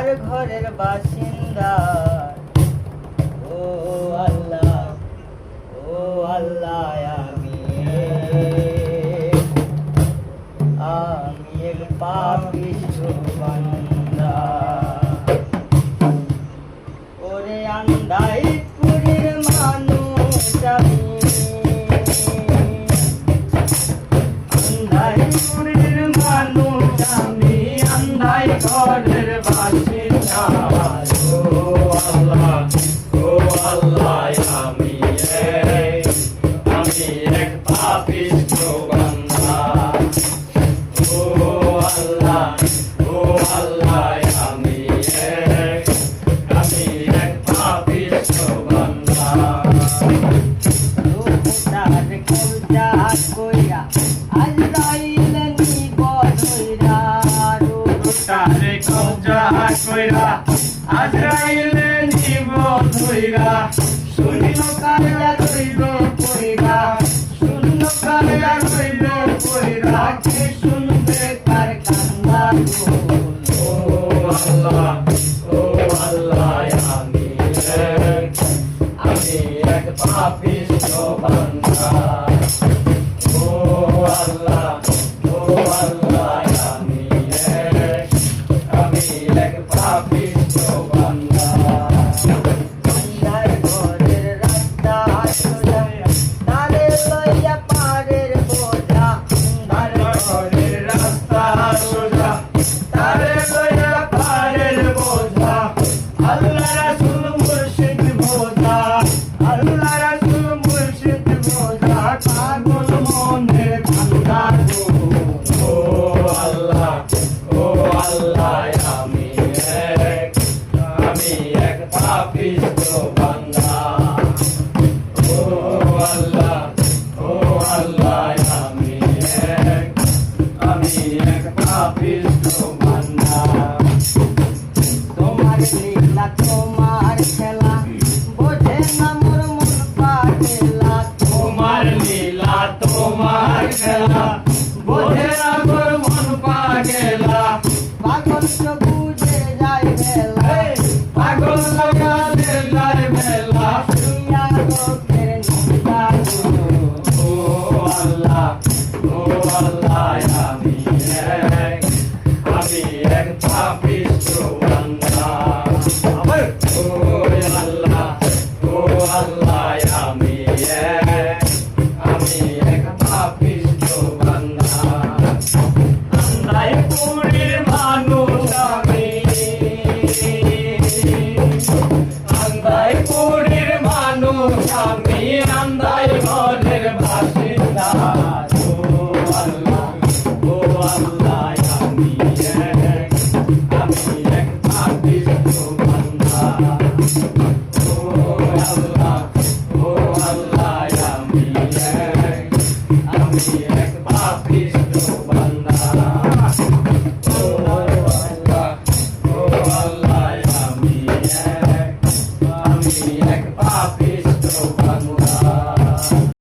তার ঘরের বাসিন্দা। ও আল্লাহ ও আল্লাহ আমি আমি এক পাপিষ্ঠ বান্দা। ওরে আন্দাই কইরা আজরাইলে নিব ধইরা। শুনিল কায়া কইব কইরা শুনিল কায়া কইব কইরা কে শুনবে তার কান্দা ও আল্লাহ ও আল্লাহ, আমি এক আমি এক পাপী। Tomar el la 하루 Yeah.